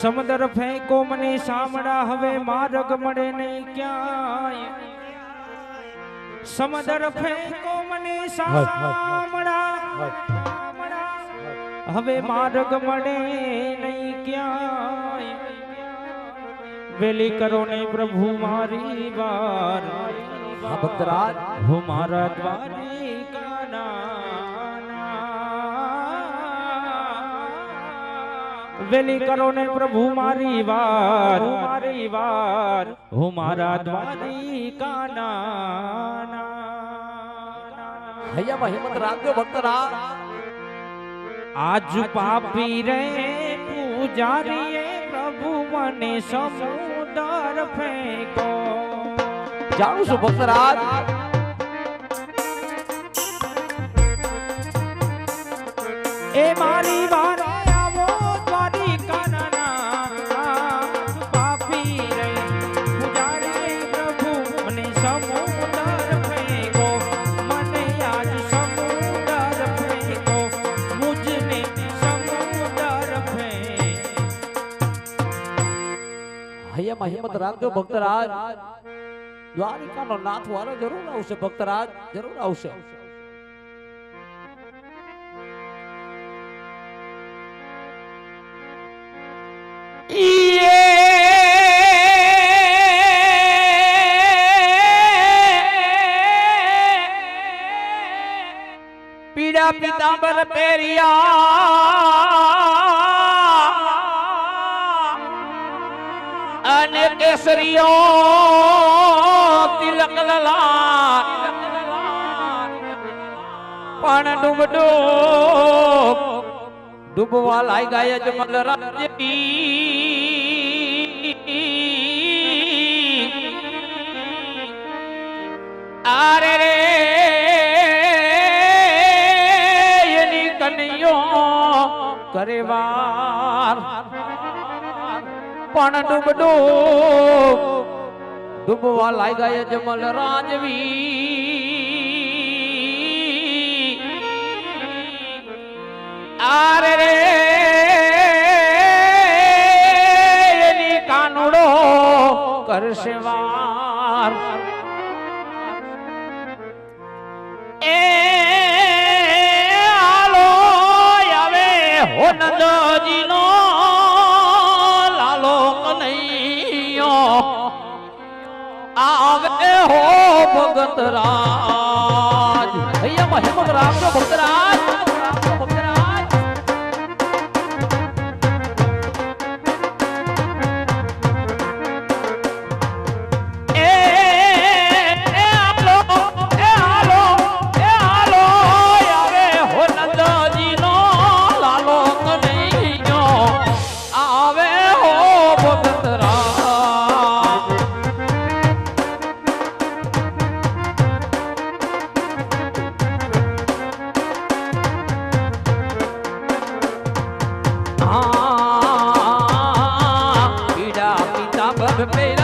સમદર ફેંકો મને સામડા હવે માર્ગ મળે નહીં ક્યાંય. સમદર ફેંકો મને સામડા હવે માર્ગ મળે નહીં ક્યાંય. વેલી કરો ને પ્રભુ મારી વાર. હા ભક્તરાજ. હું મારા દ્વારિકાના વેલી કરો ને પ્રભુ મારી વાર મારી વાર હું મારા દ્વારિકાના હૈયામાં હિંમત રાખજો ભક્તરાજ આજ પાપી રે પૂજારીએ પ્રભુ મને સમુદર ફેંકો જાણું છું ભક્તરાજ એ મારી વારે હૈયામાં હિંમત રાખજો ભક્તરાજ દ્વારિકાનો નાથ વારો જરૂર આવશે ભક્તરાજ જરૂર આવશે પીડા પીતાંબર પેરિયા અને કેસરીઓ તિલક લલા પણ ડૂબડો ડૂબવા લાઈ ગયા જમલ આરે રે એની કનૈયો કરે વાર પણ ડૂબડો ડૂબવા લાઈ ગયા જમલ રાજવી આરે રે કાનુડો કરશે વાર. એ આલો આવે હો નંદજીનો આવે હો ભગત રાજ. હૈયામાં હિંમત રાખજો ભક્તરાજ ભક્તરાજ પિતાંબર પેરા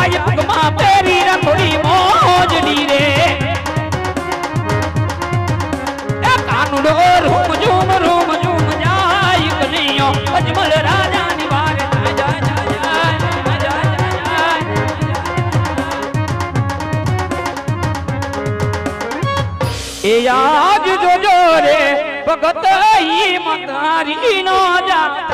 કાકુડાય પગમાં પહેરી રખોડી મોજડી રે. એ કાનુડો રૂમ ઝૂમ રૂમ ઝૂમ જાય કનૈયો, અજમલ રાજાની વાર જાય જાય જાય જાય જાય એ આજ જોજો રે, ભગત ઈ મતારી નો જાતા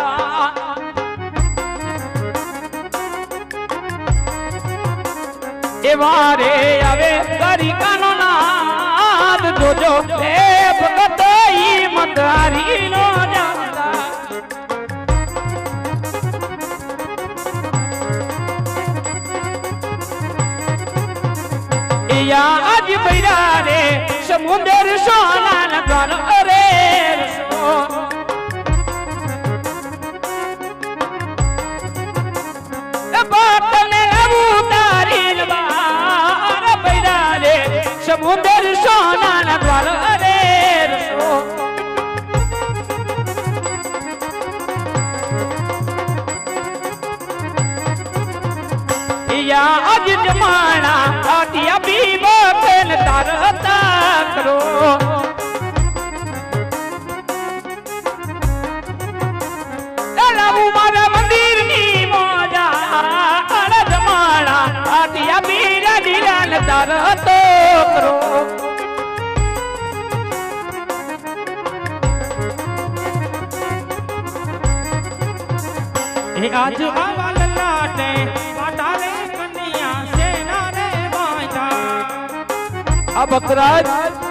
એ વારે આવે કરી કાનો નાદ જોજો રે ભગત, ઈ મતારી નો યા આજ બૈરા રે સમુદ્ર સોના જમાણા આટિયા બીબો બેન તારતા કરો. લાવું મારા મંદિરની મોજા અણ જમાણા આટિયા બીરા રડીલા તારતો કરો. આજ આવા લલાટે આ ભક્તરાજ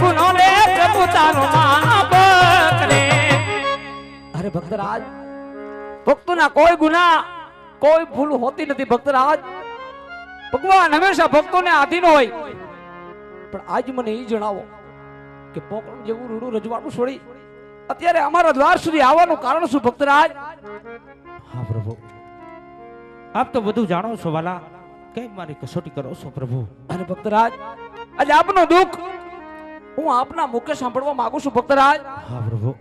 ગુનો રે પ્રભુ તારો માપ કરે અરે ભક્તરાજ ભક્તોના કોઈ ગુના કોઈ ભૂલ હોતી નથી ભક્તરાજ ભગવાન હંમેશા ભક્તોને આધીન હોય. પણ આજ મને એ જણાવો કે પોકરણ જેવું રૂડું રજવાડું છોડી અત્યારે અમારા દ્વાર સુધી આવવાનું કારણ શું ભક્તરાજ? હા પ્રભુ. આપ તો બધું જાણો છો વાલા. કેમ મારી કસોટી કરો છો પ્રભુ? અને ભક્તરાજ આજે આપનો દુઃખ હું આપના મુખે સાંભળવા માંગુ છું ભક્તરાજ. હા પ્રભુ.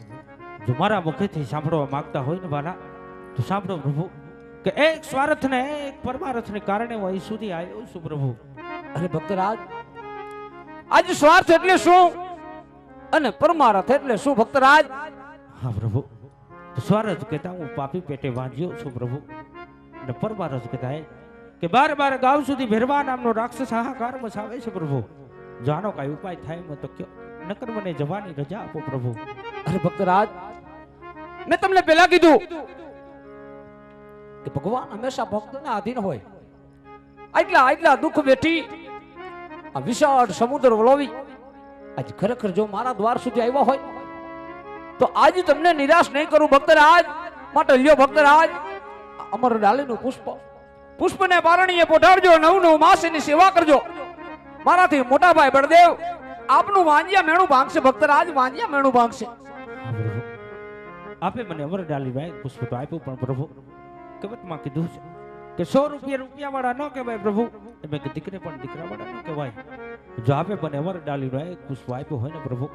જો મારા મુખેથી સાંભળવા માંગતા હોય ને વાલા તો સાંભળો પ્રભુ. કે એક સ્વાર્થ ને એક પરમાર્થને કારણે હું અહીં સુધી આવ્યો છું પ્રભુ. અરે ભક્તરાજ આજ સ્વાર્થ એટલે શું? અને પરમાર્થ એટલે શું ભક્તરાજ? હા પ્રભુ સ્વાર્થ કહેતા હું પાપી પેટે વાંચ્યો છું પ્રભુ. અને પરમાર્થ કહેતા કે બાર બાર ગામ સુધી ભેરવા નામનો રાક્ષસ હાહાકાર મચાવે છે પ્રભુ. જાણો કઈ ઉપાય થાય મેં તો કયો. નકર મને જવાની રજા આપો પ્રભુ. અરે ભક્તરાજ મેં તમને પહેલા કીધું કે ભગવાન હંમેશા ભક્તોને આધીન હોય. આટલા આટલા દુઃખ વેઠી આ વિશાળ સમુદ્ર વલોવી. આજ ખરેખર જો મારા દ્વાર સુધી આવ્યા હોય, તો આજ તમને નિરાશ નહીં કરું ભક્તરાજ. માટે લ્યો ભક્તરાજ અમર ડાલીનું પુષ્પ. પુષ્પને પારણીએ પોઢાડજો નવ નવ માસ એની સેવા કરજો. મારાથી મોટા ભાઈ બળદેવ, આપનું વાંજિયા મેણું ભાંગશે ભક્તરાજ, વાંજિયા મેણું ભાંગશે. આપે મને અમર ડાલી ભાઈ પુષ્પ તો આપ્યું પણ, પ્રભુ. કવતમાં કીધું છે. કે સો રૂપિયા રૂપિયા વાળા ન કહેવાય પ્રભુ. એમ કે દીકરે પણ દીકરા વાળા ન કહેવાય. જો આપે પણ અમારે ડાલી રહે પુષ્પ આપ્યો હોય ને પ્રભુ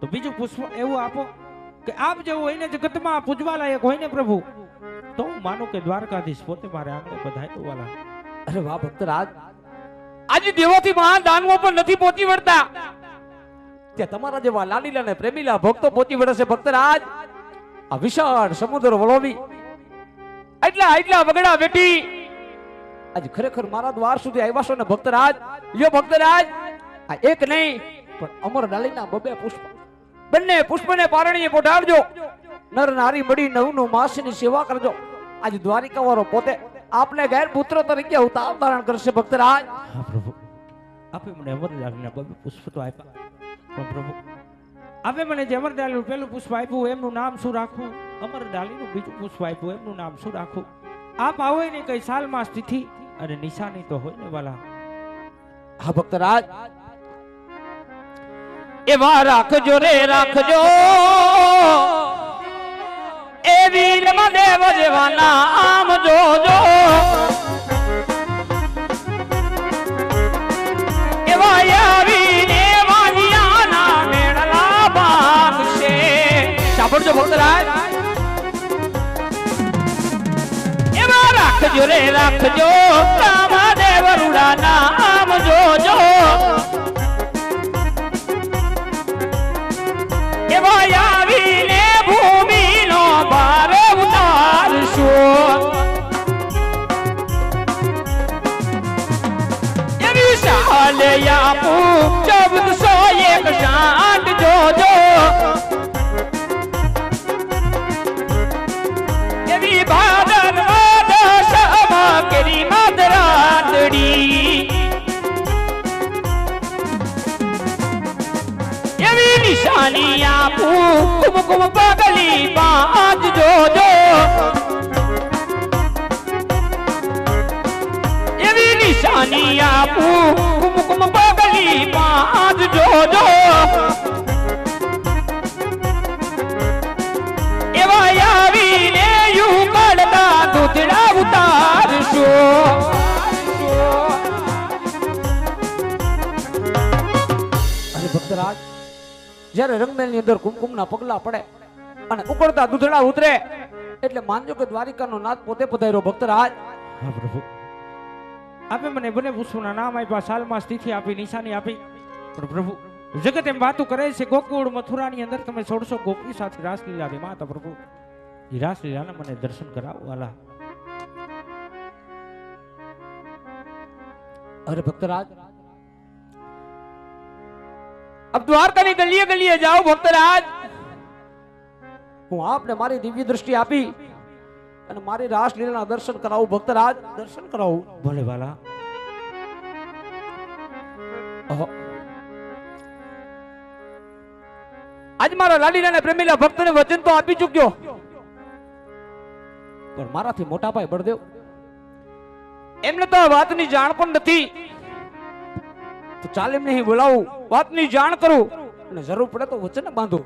તો બીજું પુષ્પ એવું આપો કે આપ જેવું હોય ને જગતમાં પૂજવા લાયક હોય ને પ્રભુ. તો હું માનું કે દ્વારકાધીશ પોતે મારે આંગણે પધાર્યો વાલા. અરે વાહ ભક્તરાજ. આજે દેવોથી મહાન દાનવો પણ નથી પહોંચી વળતા. ત્યાં તમારા જેવા લાલીલા ને પ્રેમીલા ભક્તો પહોંચી વળે છે ભક્તરાજ. આ વિશાળ સમુદ્ર વલોવી એટલા આટલા વગડા બેટી આજ ખરેખર મારા દ્વાર સુધી આવ્યા છો ને ભક્તરાજ? લ્યો ભક્તરાજ. આ એક નહીં પણ અમર ડાલીના બબે પુષ્પ. બંને પુષ્પને પારણીએ પોઢાડજો નર નારી મળી નવનું માસની સેવા કરજો. આજે દ્વારિકા વાળો પોતે આપને ગેર પુત્ર તરીકે અવતાર ધારણ કરશે ભક્તરાજ. હા પ્રભુ. આપે મને અમર ડાલીના બબે પુષ્પ તો આપ્યા. પણ પ્રભુ આપે મને જે ડાલીનું પહેલું પુષ્પ આપ્યું, એમનું નામ શું રાખવું અમર ડાલીનું બીજું પુષ્પ આપ્યું, એમનું નામ શું રાખવું આપ આવો ને કઈ સાલમાં તિથિ અને નિશાની તો હોય ને વાલા. હા, ભક્તરાજ. એવા રાખજો રે, રાખજો. એ વીર દેવ જેવાના આમ જોજો. સાંભળજો ભક્તરાજ એવા રાખજો રે, રાખજો. રામદેવ રૂડા નામ જોજો. ભૂમિનો ભાર ઉતારશો. એવી શાલે આપું ચૌદસો એક શાંત નિશાની આપું કુમકુમ પગલી પાંચ જોજો એવી નિશાની આપું કુમકુમ પગલી પાંચ જોજો એવા ભક્તરાજ જ્યારે રંગમેલની અંદર કુમકુમના પગલા પડે અને ઉકળતા દૂધડા ઉતરે એટલે માનજો કે દ્વારિકાનો નાથ પોતે પધાર્યો ભક્તરાજ. હા પ્રભુ. આપે મને બંને પુષ્પોના નામ આપ્યા સાલમાં સ્થિતિ આપી નિશાની આપી. પણ પ્રભુ જગત એમ વાતો કરે છે ગોકુળ મથુરાની અંદર તમે સોળસો ગોપી સાથે રાસલીલા રે. માતા પ્રભુ એ રાસલીલાના મને દર્શન કરાવો વાલા અરે ભક્તરાજ અબ દ્વારકાની ગલીએ ગલીએ જાઓ ભક્તરાજ હું આપને મારી દિવ્ય દ્રષ્ટિ આપી અને મારી રાસલીલાના દર્શન કરાવું ભક્તરાજ દર્શન કરાવું. ભલે વાલા આજ મારા લાલીલાના પ્રેમીલા ભક્તને વચન તો આપી ચૂક્યો. પણ મારાથી મોટા ભાઈ બળદેવ. એમને તો આ વાતની જાણ પણ નથી. તો ચાલ એમને અહીં બોલાવું. વાતની જાણ કરું. અને જરૂર પડે તો વચન બાંધું.